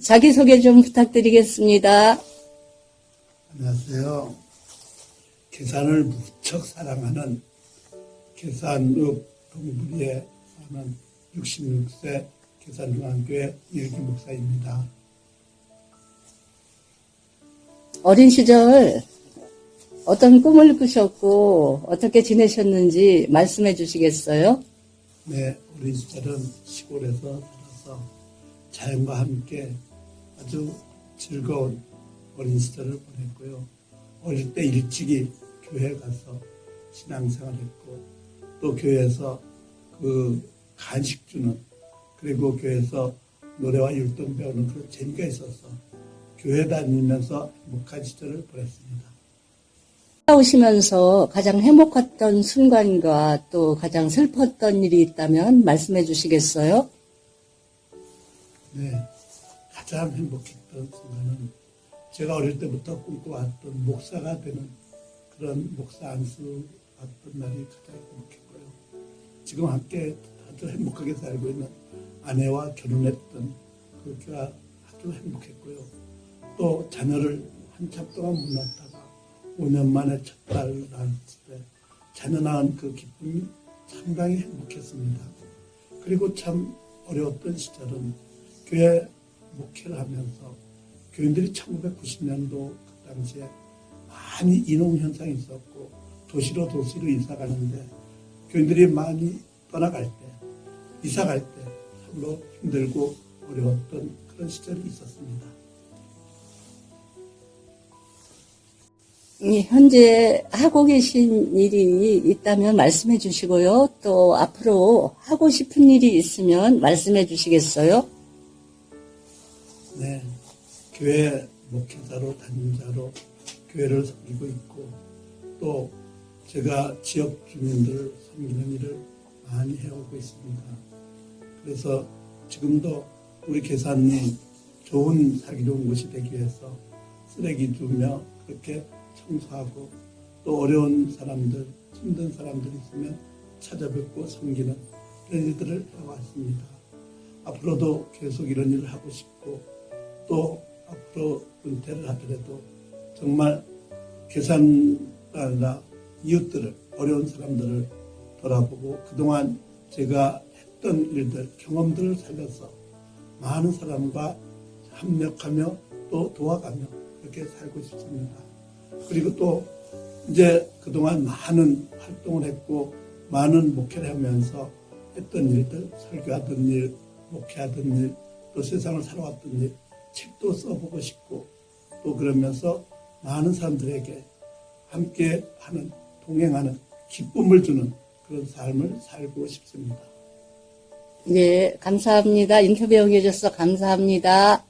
자기소개 좀 부탁드리겠습니다. 안녕하세요. 계산을 무척 사랑하는 계산읍 동부리에 사는 66세 계산중앙교회 일기 목사입니다. 어린 시절 어떤 꿈을 꾸셨고 어떻게 지내셨는지 말씀해 주시겠어요? 네, 어린 시절은 시골에서 살아서 자연과 함께 아주 즐거운 어린 시절을 보냈고요. 어릴 때 일찍이 교회 가서 신앙생활 했고 또 교회에서 그 간식 주는 그리고 교회에서 노래와 율동 배우는 그런 재미가 있어서 교회 다니면서 행복한 시절을 보냈습니다. 오시면서 가장 행복했던 순간과 또 가장 슬펐던 일이 있다면 말씀해 주시겠어요? 네, 가장 행복했던 순간은 제가 어릴 때부터 꿈꿔왔던 목사가 되는 그런 목사 안수 받던 날이 가장 행복했고요. 지금 함께 아주 행복하게 살고 있는 아내와 결혼했던 그가 아주 행복했고요. 또 자녀를 한참 동안 못 낳다가 5년 만에 첫 딸을 낳았을 때 자녀 낳은 그 기쁨이 상당히 행복했습니다. 그리고 참 어려웠던 시절은 교회 목회를 하면서 교인들이 1990년도 그 당시에 많이 이농 현상이 있었고 도시로 도시로 이사 가는데 교인들이 많이 떠나갈 때 이사 갈 때 참으로 힘들고 어려웠던 그런 시절이 있었습니다. 이 현재 하고 계신 일이 있다면 말씀해 주시고요. 또 앞으로 하고 싶은 일이 있으면 말씀해 주시겠어요? 네, 교회 목회자로 담임자로 교회를 섬기고 있고 또 제가 지역 주민들을 섬기는 일을 많이 해오고 있습니다. 그래서 지금도 우리 계산이 좋은 살기 좋은 곳이 되기 위해서 쓰레기 주며 그렇게 청소하고 또 어려운 사람들, 힘든 사람들 있으면 찾아뵙고 섬기는 그런 일들을 해왔습니다. 앞으로도 계속 이런 일을 하고 싶고 또 앞으로 은퇴를 하더라도 정말 계산가 이웃들을 어려운 사람들을 돌아보고 그동안 제가 했던 일들 경험들을 살려서 많은 사람과 협력하며 또 도와가며 그렇게 살고 싶습니다. 그리고 또 이제 그동안 많은 활동을 했고 많은 목회를 하면서 했던 일들 설교하던 일 목회하던 일 또 세상을 살아왔던 일 책도 써보고 싶고 또 그러면서 많은 사람들에게 함께 하는 동행하는 기쁨을 주는 그런 삶을 살고 싶습니다. 네, 감사합니다. 인터뷰 응해주셔서 감사합니다.